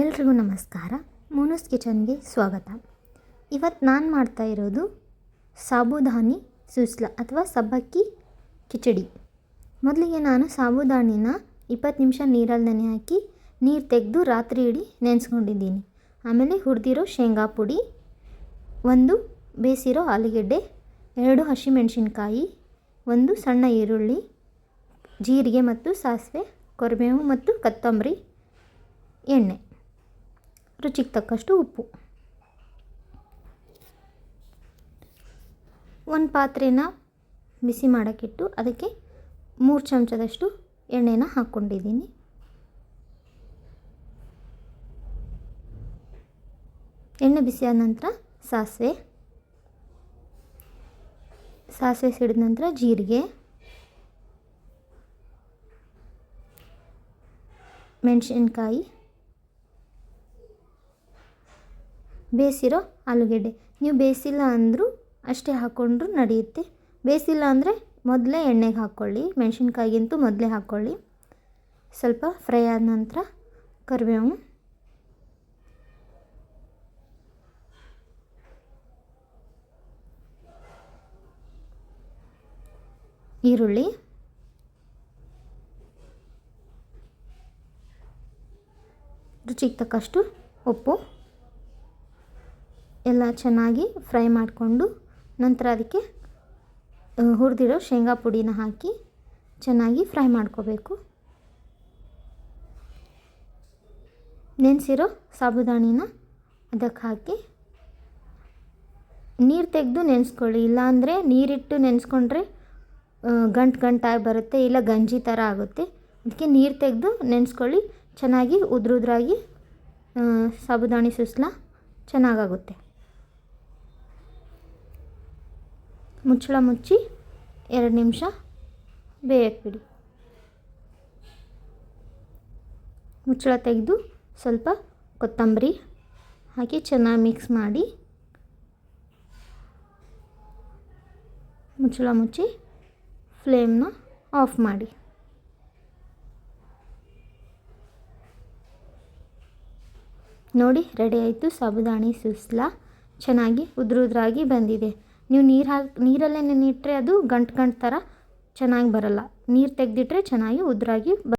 ಎಲ್ರಿಗೂ ನಮಸ್ಕಾರ. ಮೋನೂಸ್ ಕಿಚನ್ಗೆ ಸ್ವಾಗತ. ಇವತ್ತು ನಾನು ಮಾಡ್ತಾ ಇರೋದು ಸಾಬುದಾನಿ ಸುಸ್ಲ ಅಥವಾ ಸಬ್ಬಕ್ಕಿ ಕಿಚಡಿ. ಮೊದಲಿಗೆ ನಾನು ಸಾಬುದಾನಿನ ಇಪ್ಪತ್ತು ನಿಮಿಷ ನೀರಲ್ಲಿ ನೆನೆ ಹಾಕಿ ನೀರು ತೆಗೆದು ರಾತ್ರಿ ಇಡೀ ನೆನೆಸ್ಕೊಂಡಿದ್ದೀನಿ. ಆಮೇಲೆ ಹುರಿದಿರೋ ಶೇಂಗಾ ಪುಡಿ, ಒಂದು ಬೇಸಿರೋ ಆಲೂಗೆಡ್ಡೆ, ಎರಡು ಹಸಿಮೆಣಸಿನ್ಕಾಯಿ, ಒಂದು ಸಣ್ಣ ಈರುಳ್ಳಿ, ಜೀರಿಗೆ ಮತ್ತು ಸಾಸಿವೆ, ಕೊರಬೇವು ಮತ್ತು ಕೊತ್ತಂಬರಿ ಎಣ್ಣೆ. ರುಚಿಗೆ ತಕ್ಕಷ್ಟು ಉಪ್ಪು. ಒಂದು ಪಾತ್ರೆನ ಬಿಸಿ ಮಾಡೋಕ್ಕಿಟ್ಟು ಅದಕ್ಕೆ ಮೂರು ಚಮಚದಷ್ಟು ಎಣ್ಣೆನ ಹಾಕ್ಕೊಂಡಿದ್ದೀನಿ ಎಣ್ಣೆ ಬಿಸಿಯಾದ ನಂತರ ಸಾಸಿವೆ. ಸಾಸಿವೆ ಸಿಡಿದ ನಂತರ ಜೀರಿಗೆ. ಮೆಣಸಿನ್ಕಾಯಿ. ಬೇಯಿಸಿರೋ ಆಲೂಗೆಡ್ಡೆ. ನೀವು ಬೇಯಿಸಿಲ್ಲ ಅಂದರೂ ಅಷ್ಟೇ ಹಾಕ್ಕೊಂಡ್ರೂ ನಡೆಯುತ್ತೆ. ಬೇಯಿಸಿಲ್ಲ ಅಂದರೆ ಮೊದಲೇ ಎಣ್ಣೆಗೆ ಹಾಕ್ಕೊಳ್ಳಿ ಮೆಣಸಿನ್ಕಾಯಿಗಿಂತೂ ಮೊದಲೇ ಹಾಕ್ಕೊಳ್ಳಿ ಸ್ವಲ್ಪ ಫ್ರೈ ಆದ ನಂತರ ಕರಿಬೇವು. ಈರುಳ್ಳಿ. ರುಚಿಗೆ ತಕ್ಕಷ್ಟು ಉಪ್ಪು. ಎಲ್ಲ ಚೆನ್ನಾಗಿ ಫ್ರೈ ಮಾಡಿಕೊಂಡು ನಂತರ ಅದಕ್ಕೆ ಹುರಿದಿರೋ ಶೇಂಗಾ ಪುಡಿನ ಹಾಕಿ ಚೆನ್ನಾಗಿ ಫ್ರೈ ಮಾಡ್ಕೋಬೇಕು. ನೆನೆಸಿರೋ ಸಾಬುದಾಣಿನ ಅದಕ್ಕೆ ಹಾಕಿ. ನೀರು ತೆಗೆದು ನೆನೆಸ್ಕೊಳ್ಳಿ, ಇಲ್ಲಾಂದರೆ ನೀರಿಟ್ಟು ನೆನೆಸ್ಕೊಂಡ್ರೆ ಗಂಟು ಗಂಟಾಗಿ ಬರುತ್ತೆ, ಇಲ್ಲ ಗಂಜಿ ಥರ ಆಗುತ್ತೆ. ಅದಕ್ಕೆ ನೀರು ತೆಗೆದು ನೆನೆಸ್ಕೊಳ್ಳಿ, ಚೆನ್ನಾಗಿ ಉದ್ರುದ್ರಾಗಿ ಸಾಬುದಾಣಿ ಸುಸ್ಲ ಚೆನ್ನಾಗಾಗುತ್ತೆ. ಮುಚ್ಚಳ ಮುಚ್ಚಿ ಎರಡು ನಿಮಿಷ ಬೇಯಕ್ಕೆ ಬಿಡಿ. ಮುಚ್ಚಳ ತೆಗೆದು ಸ್ವಲ್ಪ ಕೊತ್ತಂಬರಿ ಹಾಕಿ ಚೆನ್ನಾಗಿ ಮಿಕ್ಸ್ ಮಾಡಿ ಮುಚ್ಚಳ ಮುಚ್ಚಿ ಫ್ಲೇಮ್ನ ಆಫ್ ಮಾಡಿ. ನೋಡಿ ರೆಡಿ ಆಯಿತು. ಸಾಬುದಾಣಿ ಸುಸ್ಲ ಚೆನ್ನಾಗಿ ಉದ್ರುದ್ರಾಗಿ ಬಂದಿದೆ. ನೀವು ನೀರು ಹಾಕಿ ನೀರಲ್ಲೇ ನೆನಿಟ್ರೆ ಅದು ಗಂಟು ಗಂಟು ಥರ ಚೆನ್ನಾಗಿ ಬರಲ್ಲ. ನೀರು ತೆಗೆದಿಟ್ರೆ ಚೆನ್ನಾಗಿ ಉದುರಾಗಿ ಬ